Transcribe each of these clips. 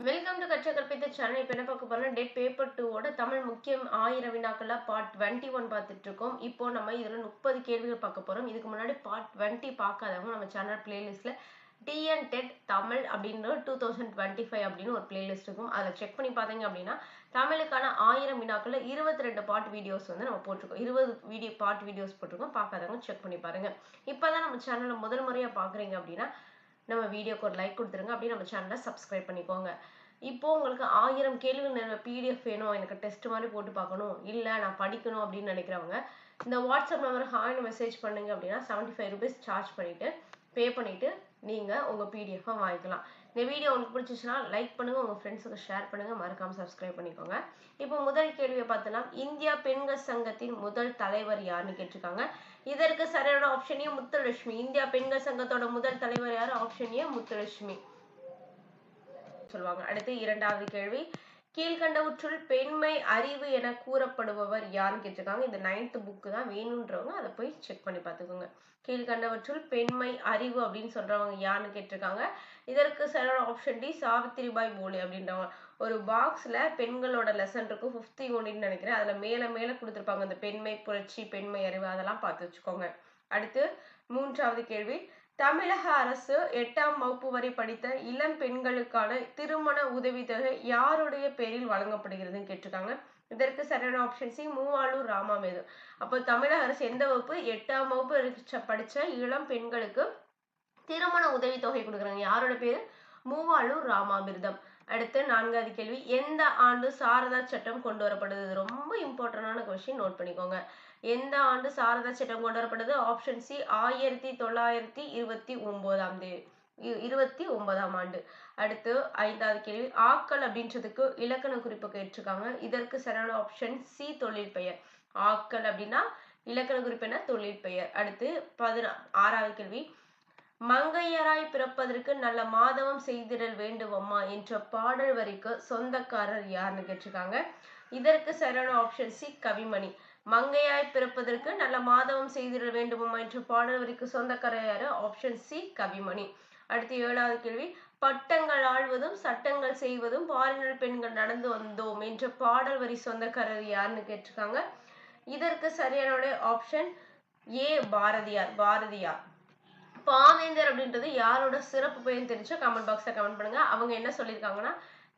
Welcome to கற்ற கற்பித்த channel. இப்போ என்ன பார்க்க போறோம்னா டேட் பேப்பர் டூவோட தமிழ் முக்கியம் ஆயிரம் வினாக்கள்ல பார்ட் டுவெண்ட்டி ஒன் பார்த்துட்டு இருக்கோம் இப்போ நம்ம இதில் முப்பது கேள்விகள் பார்க்க போறோம். இதுக்கு முன்னாடி பார்ட் டுவெண்ட்டி பார்க்காதவங்க நம்ம சேனல் பிளேலிஸ்ட்ல டிஎன் டெட் தமிழ் அப்படின்னு டூ தௌசண்ட் டுவெண்ட்டி ஃபைவ் அப்படின்னு ஒரு பிளேலிஸ்ட் இருக்கும். அதில் செக் பண்ணி பார்த்தீங்க அப்படின்னா தமிழுக்கான ஆயிரம் வினாக்கள்ல இருபத்தி ரெண்டு பார்ட் வீடியோஸ் வந்து நம்ம போட்டிருக்கோம். இருபது வீடியோ பார்ட் வீடியோஸ் போட்டிருக்கோம். பார்க்காதவங்க செக் பண்ணி பாருங்க. இப்போதான் நம்ம சேனலை முதல் முறையாக பார்க்குறீங்க அப்படின்னா நம்ம வீடியோக்கு ஒரு லைக் கொடுத்துருங்க. அப்படியே நம்ம சேனலை சப்ஸ்கிரைப் பண்ணிக்கோங்க. இப்போ உங்களுக்கு ஆயிரம் கேள்விகள் பிடிஎஃப் வேணும்? எனக்கு டெஸ்ட் மாதிரி போட்டு பார்க்கணும். இல்லை நான் படிக்கணும் அப்படின்னு நினைக்கிறவங்க இந்த வாட்ஸ்அப் நம்பர் ஹாய்னு மெசேஜ் பண்ணுங்க அப்படின்னா செவன்ட்டி ஃபைவ் ருபீஸ் சார்ஜ் பண்ணிட்டு பே பண்ணிட்டு நீங்கள் உங்கள் பிடிஎஃபை வாங்கிக்கலாம். இந்த வீடியோ உங்களுக்கு பிடிச்சிச்சுன்னா லைக் பண்ணுங்கள் உங்கள் ஃப்ரெண்ட்ஸுக்கு ஷேர் பண்ணுங்கள் மறக்காமல் சப்ஸ்கிரைப் பண்ணிக்கோங்க. இப்போ முதல் கேள்வியை பார்த்தோன்னா இந்தியா பெண்கள் சங்கத்தின் முதல் தலைவர் யாருன்னு கேட்டிருக்காங்க. இதற்கு சரியான ஆப்ஷன் ஏ முத்துலட்சுமி. இந்தியா பெண்கள் சங்கத்தோட முதல் தலைவர் யார்? Option A Muthulakshmi. சொல்லுவாங்க. அடுத்து இரண்டாவது கேள்வி. கீழ்கண்டவற்றுள் பெண்மை அறிவு என கூறப்படுபவர் யாருன்னு கேட்டிருக்காங்க. இந்த நைன்த் புக்கு தான் வேணுன்றவங்க அதை போய் செக் பண்ணி பார்த்துக்கோங்க. கீழ்கண்டவற்றுள் பெண்மை அறிவு அப்படின்னு சொல்றவங்க யாருன்னு கேட்டிருக்காங்க. இதற்கு சரியான ஆப்ஷன் டி சாவித்திரிபாய் போலே அப்படின்றவங்க. ஒரு பாக்ஸ்ல பெண்களோட லெசன் இருக்கும். ஃபிஃப்த் யூனிட்னு நினைக்கிறேன். அதுல மேல மேல கொடுத்துருப்பாங்க. அந்த பெண்மை புரட்சி பெண்மை அறிவு அதெல்லாம் பார்த்து வச்சுக்கோங்க. அடுத்து மூன்றாவது கேள்வி. தமிழக அரசு எட்டாம் வகுப்பு வரை படித்த இளம் பெண்களுக்கான திருமண உதவித்தொகை யாருடைய பேரில் வழங்கப்படுகிறதுன்னு கேட்டிருக்காங்க. இதற்கு சரியான ஆப்ஷன் சி மூவாளூர் ராமாமேது. அப்போ தமிழக அரசு எந்த வகுப்பு? எட்டாம் வகுப்பு படிச்ச இளம் பெண்களுக்கு திருமண உதவித்தொகை கொடுக்குறாங்க. யாரோட பேரு? மூவாளூர் ராமாமிர்தம். அடுத்து நான்காவது கேள்வி. எந்த ஆண்டு சாரதா சட்டம் கொண்டு வரப்படுது ரொம்ப இம்பார்ட்டன்டான கொஸ்டின் நோட் பண்ணிக்கோங்க. எந்த ஆண்டு சாரதா சட்டம் கொண்டு வரப்பட்டது ஆப்ஷன் சி ஆயிரத்தி தொள்ளாயிரத்தி இருபத்தி ஒன்பதாம் தேதி இருபத்தி ஒன்பதாம் ஆண்டு. அடுத்து ஐந்தாவது கேள்வி ஆக்கள் அப்படின்றதுக்கு இலக்கண குறிப்பு கேட்டிருக்காங்க. இதற்கு சரியான ஆப்ஷன் சி தொழில் பெயர் ஆக்கள் அப்படின்னா இலக்கண குறிப்பு என்ன? தொழில் பெயர் அடுத்து பதினா ஆறாவது கேள்வி மங்கையராய் பிறப்பதற்கு நல்ல மாதவம் செய்திடல் வேண்டுவம்மா என்ற பாடல் வரிக்கு சொந்தக்காரர் யாருன்னு கேட்டிருக்காங்க. இதற்கு சரியான ஆப்ஷன் சி கவிமணி. மங்கையாய் பிறப்பதற்கு நல்ல மாதவம் செய்திட வேண்டுமா என்று பாடல் வரிக்கு ஆப்ஷன் சி கவிமணி அடுத்து ஏழாவது கேள்வி பட்டங்கள் ஆழ்வதும் சட்டங்கள் செய்வதும் பாலினர் பெண்கள் நடந்து வந்தோம் என்ற பாடல் வரி சொந்தக்காரர் யாருன்னு கேட்டிருக்காங்க. இதற்கு சரியான ஆப்ஷன் ஏ பாரதியார் பாரதியார். பாவேந்தர் அப்படின்றது யாரோட சிறப்பு பெயர் தெரிஞ்சோ கமெண்ட் பாக்ஸ்ல கமெண்ட் பண்ணுங்க. அவங்க என்ன சொல்லியிருக்காங்கன்னா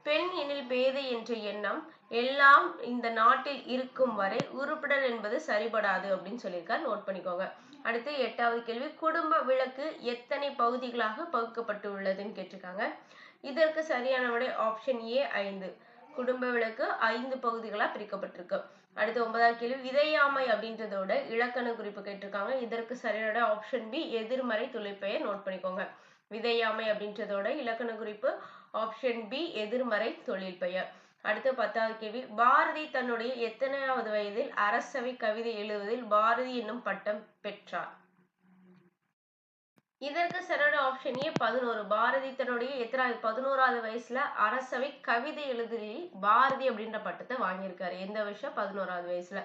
பெண் எனில் பேதை என்ற எண்ணம் எல்லாம் இந்த நாட்டில் இருக்கும் வரை உருப்பிடல் என்பது சரிபடாது அப்படின்னு சொல்லியிருக்காரு. நோட் பண்ணிக்கோங்க. அடுத்து எட்டாவது கேள்வி. குடும்ப விளக்கு எத்தனை பகுதிகளாக பகுக்கப்பட்டு உள்ளதுன்னு கேட்டிருக்காங்க. இதற்கு சரியான விடை ஆப்ஷன் ஏ ஐந்து. குடும்ப விளக்கு ஐந்து பகுதிகளாக பிரிக்கப்பட்டிருக்கு. அடுத்து ஒன்பதாவது கேள்வி. விதையாமை அப்படின்றதோட இலக்கண குறிப்பு கேட்டிருக்காங்க. இதற்கு சரியான ஆப்ஷன் பி எதிர்மறை தொழிற்பெயர் நோட் பண்ணிக்கோங்க. விதையாமை அப்படின்றதோட இலக்கண குறிப்பு ஆப்ஷன் பி எதிர்மறை தொழில் பெயர். அடுத்து பத்தாவது கேள்வி. பாரதி தன்னுடைய எத்தனையாவது வயதில் அரசவை கவிதை எழுதுவதில் பாரதி என்னும் பட்டம் பெற்றார்? இதற்கு சரியான ஆப்ஷன் ஏ பதினோரு. பாரதி தன்னுடைய எத்தனாவது பதினோராவது வயசுல அரசவை கவிதை எழுதுவதில் பாரதி அப்படின்ற பட்டத்தை வாங்கியிருக்காரு. எந்த வருஷம்? பதினோராவது வயசுல.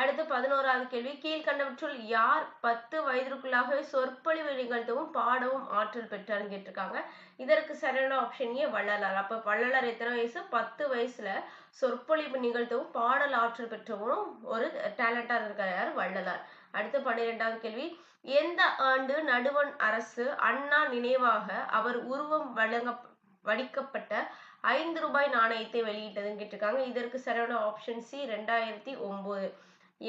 அடுத்து பதினோராவது கேள்வி. கீழ்கண்டவற்றுள் யார் பத்து வயதிற்குள்ளாகவே சொற்பொழிவு நிகழ்த்தவும் பாடவும் ஆற்றல் பெற்றார்னு கேட்டிருக்காங்க. இதற்கு சரியான ஆப்ஷன் ஏ வள்ளலார். அப்ப வள்ளலார் எத்தனை வயசு? பத்து வயசுல சொற்பொழிவு நிகழ்த்தவும் பாடல் ஆற்றல் பெற்றவரும் ஒரு டேலண்டா இருக்கிறார் வள்ளலார். அடுத்து பன்னிரெண்டாவது கேள்வி. எந்த ஆண்டு நடுவன் அரசு அண்ணா நினைவாக அவர் உருவம் வழங்க வடிக்கப்பட்ட ஐந்து ரூபாய் நாணயத்தை வெளியிட்டதுன்னு கேட்டிருக்காங்க. இதற்கு சரியான ஆப்ஷன் சி ரெண்டாயிரத்தி ஒன்பது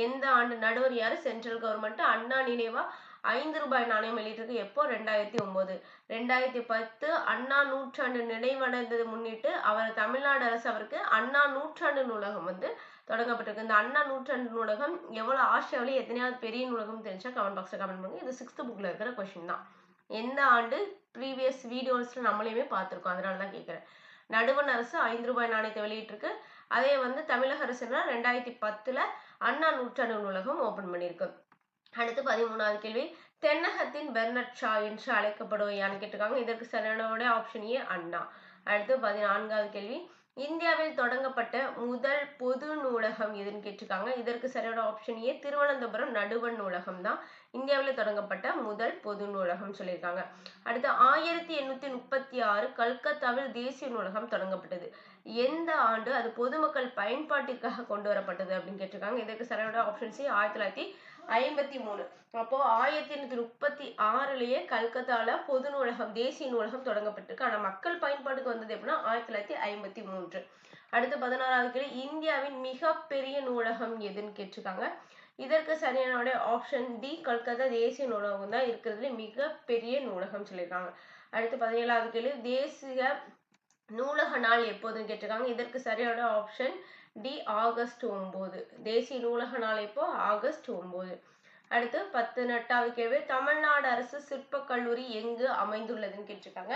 எந்த ஆண்டு நடுவர் யாரு? Central government. அண்ணா நினைவா ஐந்து ரூபாய் நாணயம் வெளியிட்டிருக்கு. எப்போ? ரெண்டாயிரத்தி ஒன்பது ரெண்டாயிரத்தி பத்து அண்ணா நூற்றாண்டு நினைவடைந்ததை முன்னிட்டு அவர் தமிழ்நாடு அரசு அவருக்கு அண்ணா நூற்றாண்டு நூலகம் வந்து தொடங்கப்பட்டிருக்கு. இந்த அண்ணா நூற்றாண்டு நூலகம் எவ்வளவு ஆசியாவிலே எத்தனையாவது பெரிய நூலகம் தெரிஞ்சா கமெண்ட் பாக்ஸ்ல கமெண்ட் பண்ணுங்க. இது சிக்ஸ்த் புக்ல இருக்கிற கொஸ்டின் தான். எந்த ஆண்டு? ப்ரீவியஸ் வீடியோஸ்ல நம்மளையுமே பார்த்துருக்கோம். அதனால தான் கேட்கிறேன். நடுவண் அரசு ஐந்து ரூபாய் நாணயத்தை வெளியிட்டிருக்கு. அதே வந்து தமிழக அரசுனா ரெண்டாயிரத்தி பத்துல அண்ணா நூற்றாண்டு நூலகம் ஓபன் பண்ணியிருக்கு அடுத்து பதிமூணாவது கேள்வி தென்னகத்தின் பெர்னட் ஷா என்று அழைக்கப்படுவையான்னு கேட்டிருக்காங்க? இதற்கு சரியானவுடைய ஆப்ஷன் ஏ அண்ணா. அடுத்து பதினான்காவது கேள்வி இந்தியாவில் தொடங்கப்பட்ட முதல் பொது நூலகம் எதுன்னு கேட்டிருக்காங்க? இதற்கு சரியான ஆப்ஷன் ஏ திருவனந்தபுரம் நடுவண் நூலகம் தான் இந்தியாவில் தொடங்கப்பட்ட முதல் பொது நூலகம் சொல்லியிருக்காங்க. அடுத்து ஆயிரத்தி எண்ணூத்தி முப்பத்தி ஆறு கல்கத்தாவில் தேசிய நூலகம் தொடங்கப்பட்டது. எந்த ஆண்டு அது பொதுமக்கள் பயன்பாட்டிற்காக கொண்டு வரப்பட்டது அப்படின்னு கேட்டிருக்காங்க. இதற்கு சரியான ஆப்ஷன் சி ஆயிரத்தி தொள்ளாயிரத்தி ஐம்பத்தி மூணு. அப்போ ஆயிரத்தி எண்ணூத்தி முப்பத்தி ஆறுலயே கல்கத்தால பொது நூலகம் தேசிய நூலகம் தொடங்கப்பட்டிருக்கு. ஆனா மக்கள் பயன்பாட்டுக்கு வந்தது எப்படின்னா ஆயிரத்தி தொள்ளாயிரத்தி ஐம்பத்தி மூன்று. அடுத்து பதினாறாவது கேள்வி இந்தியாவின் மிகப்பெரிய நூலகம் எதுன்னு கேட்டிருக்காங்க. இதற்கு சரியான ஆப்ஷன் டி கல்கத்தா தேசிய நூலகம் தான் இருக்கிறதுல மிகப்பெரிய நூலகம் சொல்லியிருக்காங்க. அடுத்து பதினேழாவது கேள்வி தேசிய நூலக நாள் எப்போதுன்னு கேட்டிருக்காங்க. இதற்கு சரியான ஆப்ஷன் டி ஆகஸ்ட் ஒன்பது தேசிய நூலக நாள் எப்போ? ஆகஸ்ட் ஒன்பது அடுத்து பத்து பத்தினெட்டாவது கேள்வி தமிழ்நாடு அரசு சிற்பக் கல்லூரி எங்கு அமைந்துள்ளதுன்னு கேட்டிருக்காங்க.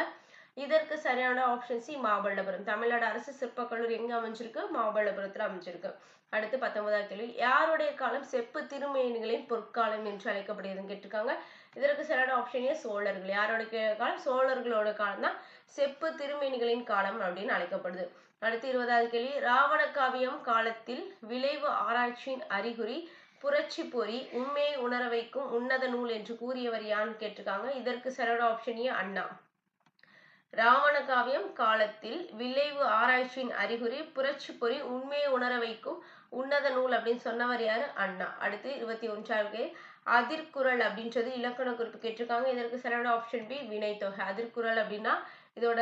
இதற்கு சரியான ஆப்ஷன் சி மாமல்லபுரம் தமிழ்நாடு அரசு சிற்பக் கல்லூரி எங்க அமைஞ்சிருக்கு? மாமல்லபுரத்துல அமைஞ்சிருக்கு. அடுத்து பத்தொன்பதாவது கேள்வி. யாருடைய காலம் செப்பு திருமேனிகளின் பொற்காலம் என்று அழைக்கப்படுகிறதுன்னு கேட்டிருக்காங்க. இதற்கு சரியான ஆப்ஷன் ஏ சோழர்கள். யாருடைய காலம்? சோழர்களோட காலம் தான் செப்பு திருமேனிகளின் காலம் அப்படின்னு அழைக்கப்படுது. அடுத்து இருபதாவது கேள்வி. ராவண காவியம் காலத்தில் விளைவு ஆராய்ச்சியின் அறிகுறி புரட்சி பொறி உண்மையை உணர வைக்கும் உன்னத நூல் என்று கூறியவர் யான்னு கேட்டிருக்காங்க. இதற்கு சரியான ஆப்ஷன் ஏ அண்ணா. ராவண காவியம் காலத்தில் விளைவு ஆராய்ச்சியின் அறிகுறி புரட்சி பொறி உண்மையை உணர வைக்கும் உன்னத நூல் அப்படின்னு சொன்னவர் யாரு? அண்ணா. அடுத்து இருபத்தி ஒன்றாவது அதிர்குறள் அப்படின்றது இலக்கண குறிப்பு கேட்டிருக்காங்க. இதற்கு சரியான ஆப்ஷன் பி வினைத்தொகை. அதிர்குறள் அப்படின்னா இதோட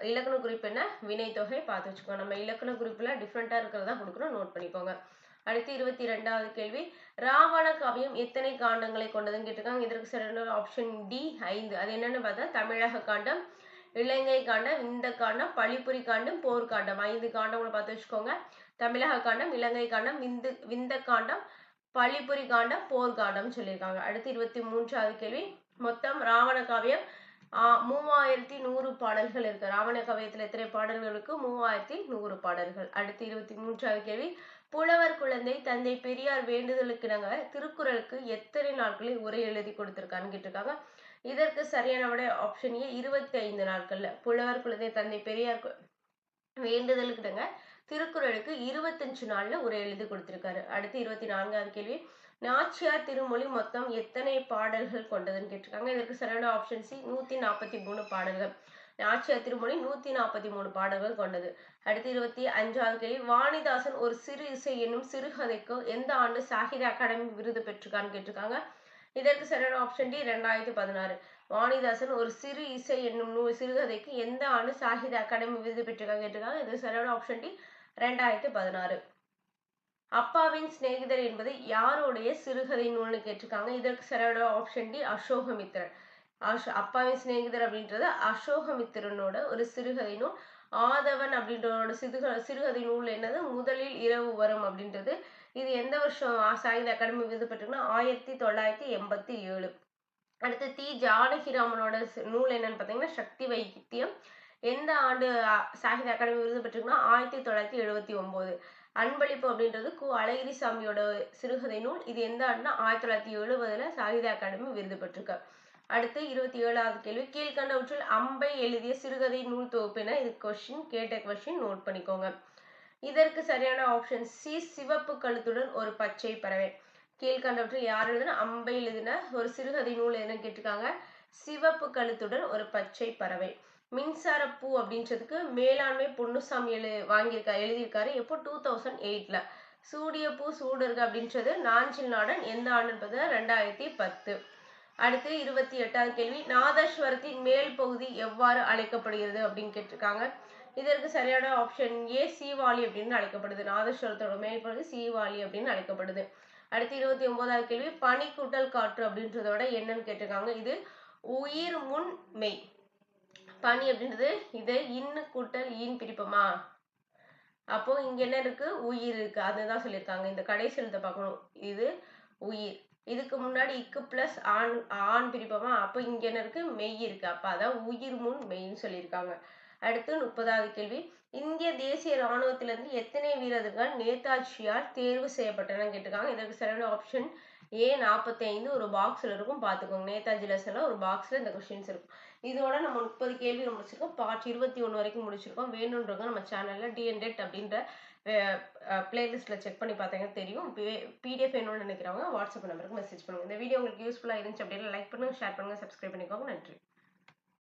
இலக்கண குறிப்பு என்ன? வினைத்தொகை பார்த்து வச்சுக்கோங்க. நம்ம இலக்கண குறிப்புல டிஃப்ரெண்டா இருக்கிறதா கொடுக்கணும். நோட் பண்ணிக்கோங்க. அடுத்து இருபத்தி ரெண்டாவது கேள்வி. ராவண காவியம் எத்தனை காண்டங்களை கொண்டதுன்னு கேட்டிருக்காங்க. இதற்கு சரியான ஆப்ஷன் டி ஐந்து. அது என்னன்னு பார்த்தா தமிழக காண்டம் இலங்கை காண்டம் இந்த காண்டம் பழிப்புரி காண்டம் போர் காண்டம் ஐந்து காண்டங்களை பார்த்து வச்சுக்கோங்க. தமிழக காண்டம் இலங்கை காண்டம் விந்து விந்த காண்டம் பழிப்புரி காண்டம் போர் காண்டம் சொல்லியிருக்காங்க. அடுத்து இருபத்தி மூன்றாவது கேள்வி. மொத்தம் ராவண காவியம் ஆஹ் மூவாயிரத்தி நூறு பாடல்கள் இருக்கு. ராவண காவியத்துல எத்தனை பாடல்களுக்கு மூவாயிரத்தி நூறு பாடல்கள். அடுத்து இருபத்தி மூன்றாவது கேள்வி. புலவர் குழந்தை தந்தை பெரியார் வேண்டுதலுக்கு நாங்க திருக்குறளுக்கு எத்தனை நாட்களில் உரை எழுதி கொடுத்திருக்கான்னு கேட்டிருக்காங்க. இதற்கு சரியான விட ஆப்ஷன் ஏ இருபத்தி ஐந்து நாட்கள்ல. புலவர் குழந்தை தந்தை பெரியார் வேண்டுதலுக்கு திருக்குறளுக்கு இருபத்தஞ்சு நாள்ல உரை எழுதி கொடுத்திருக்காரு. அடுத்து இருபத்தி நான்காவது கேள்வி. நாச்சியார் திருமொழி மொத்தம் எத்தனை பாடல்கள் கொண்டதுன்னு கேட்டிருக்காங்க. இதற்கு சரியான ஆப்ஷன் சி நூத்தி நாற்பத்தி மூணு பாடல்கள். நாச்சியார் திருமொழி நூத்தி நாற்பத்தி மூணு பாடல்கள் கொண்டது. அடுத்து இருபத்தி அஞ்சாவது கேள்வி. வாணிதாசன் ஒரு சிறு இசை என்னும் சிறுகதைக்கு எந்த ஆண்டு சாகித்ய அகாடமி விருது பெற்றிருக்கான்னு கேட்டிருக்காங்க. இதற்கு சரியான ஆப்ஷன் டி ரெண்டாயிரத்தி பதினாறு. வாணிதாசன் ஒரு சிறு இசை என்னும் நூல் சிறுகதைக்கு எந்த ஆண்டு சாகித்ய அகாடமி விருது பெற்றிருக்காங்க கேட்டிருக்காங்க. இது சரியான ஆப்ஷன் டி ரெண்டாயிரத்தி பதினாறு. அப்பாவின் சிநேகிதர் என்பது யாருடைய சிறுகதை நூல்னு கேட்டிருக்காங்க. இதற்கு சரியான ஆப்ஷன் டி அசோகமித்திரன். அஷ் அப்பாவின் சிநேகிதர் அப்படின்றது அசோகமித்திரனோட ஒரு சிறுகதை நூல். ஆதவன் அப்படின்றவனோட சிறுக சிறுகதை நூல் என்னது? முதலில் இரவு வரும் அப்படின்றது. இது எந்த வருஷம்? ஆ- சாகித்ய அகாடமி விருது பெற்றுக்குன்னா ஆயிரத்தி தொள்ளாயிரத்தி எண்பத்தி ஏழு. அடுத்து தி. ஜானகிராமனோட நூல் என்னன்னு பார்த்தீங்கன்னா சக்தி வைத்தியம். எந்த ஆண்டு அ, சாகித்ய அகாடமி விருது பெற்றுக்குன்னா ஆயிரத்தி தொள்ளாயிரத்தி எழுபத்தி ஒன்பது அன்பளிப்பு அப்படின்றது கு. அழகிரி சாமியோட சிறுகதை நூல். இது எந்த ஆண்டுனா ஆயிரத்தி தொள்ளாயிரத்தி எழுபதுல சாகித்ய அகாடமி விருது பெற்றிருக்கு அடுத்து இருபத்தி ஏழாவது கேள்வி. கீழ்கண்டவற்றில் அம்பை எழுதிய சிறுகதை நூல் தொகுப்பின இது கொஸ்டின் கேட்ட கொஸ்டின் நோட் பண்ணிக்கோங்க. இதற்கு சரியான ஆப்ஷன் சி சிவப்பு கழுத்துடன் ஒரு பச்சை பறவை. கீழ்கண்டவற்றில் யார் எழுதுனா? அம்பை எழுதின ஒரு சிறுகதை நூல் எதுன்னு கேட்டிருக்காங்க. சிவப்பு கழுத்துடன் ஒரு பச்சை பறவை. மின்சார பூ அப்படின்றதுக்கு மேலாண்மை பொன்னுசாமி எழு வாங்கியிருக்கா எழுதியிருக்காரு. எப்போ? டூ தௌசண்ட் எயிட்ல சூடிய பூ சூடருக்கு அப்படின்றது நாஞ்சில் நாடன் எந்த ஆண்டு என்பது? ரெண்டாயிரத்தி பத்து. அடுத்து இருபத்தி எட்டாவது கேள்வி நாதஸ்வரத்தின் மேல் பகுதி எவ்வாறு அழைக்கப்படுகிறது அப்படின்னு கேட்டிருக்காங்க. இதற்கு சரியான ஆப்ஷன் ஏ சீவாளி அப்படின்னு அழைக்கப்படுது. நாதஸ்வரத்தோட மேல் பகுதி சீவாளி அப்படின்னு அழைக்கப்படுது. அடுத்து இருபத்தி ஒன்பதாவது கேள்வி பனி கூட்டல் காற்று அப்படின்றதோட என்னன்னு கேட்டிருக்காங்க. இது உயிர் முன் மெய். பனி அப்படின்றது இது இன்னு கூட்டல் ஈன் பிரிப்பமா? அப்போ இங்க என்ன இருக்கு? உயிர் இருக்கு. அதுதான் சொல்லியிருக்காங்க. இந்த கடைசி எழுத்தை பார்க்கணும். இது உயிர். இதுக்கு முன்னாடி இக்கு பிளஸ் ஆண் ஆண் பிரிப்பமா? அப்போ இங்க என்ன இருக்கு? மெய் இருக்கு. அப்ப அதான் உயிர் முன் மெய்ன்னு சொல்லியிருக்காங்க. அடுத்து முப்பதாவது கேள்வி. இந்திய தேசிய ராணுவத்திலிருந்து எத்தனை வீரர்கள் நேதாஜியால் தேர்வு செய்யப்பட்டன? கேட்டிருக்காங்க. இதற்கு சரியான ஆப்ஷன் ஏ நாற்பத்தி ஐந்து ஒரு பாக்ஸ்ல இருக்கும். பார்த்துக்கோங்க. நேதாஜி லெசன்ல ஒரு பாக்ஸ்ல இந்த கொஸ்டின்ஸ் இருக்கும். இதோட நம்ம முப்பது கேள்வி முடிச்சிருக்கோம். பார்ட் இருபத்தி ஒன்று வரைக்கும் முடிச்சிருக்கோம். வேணுன்றவங்க நம்ம சேனல்ல டிஎன்டெட் அப்படின்ற பிளேலிஸ்ட்டில் செக் பண்ணி பார்த்தீங்கன்னா தெரியும். பிடிஎஃப் வேணும்னு நினைக்கிறவங்க வாட்ஸ்அப் நம்பருக்கு மெசேஜ் பண்ணுங்க. இந்த வீடியோ உங்களுக்கு யூஸ்ஃபுல்லாக இருந்துச்சு அப்படின்னா லைக் பண்ணுங்க ஷேர் பண்ணுங்க சப்ஸ்கிரைப் பண்ணிக்கோங்க. நன்றி.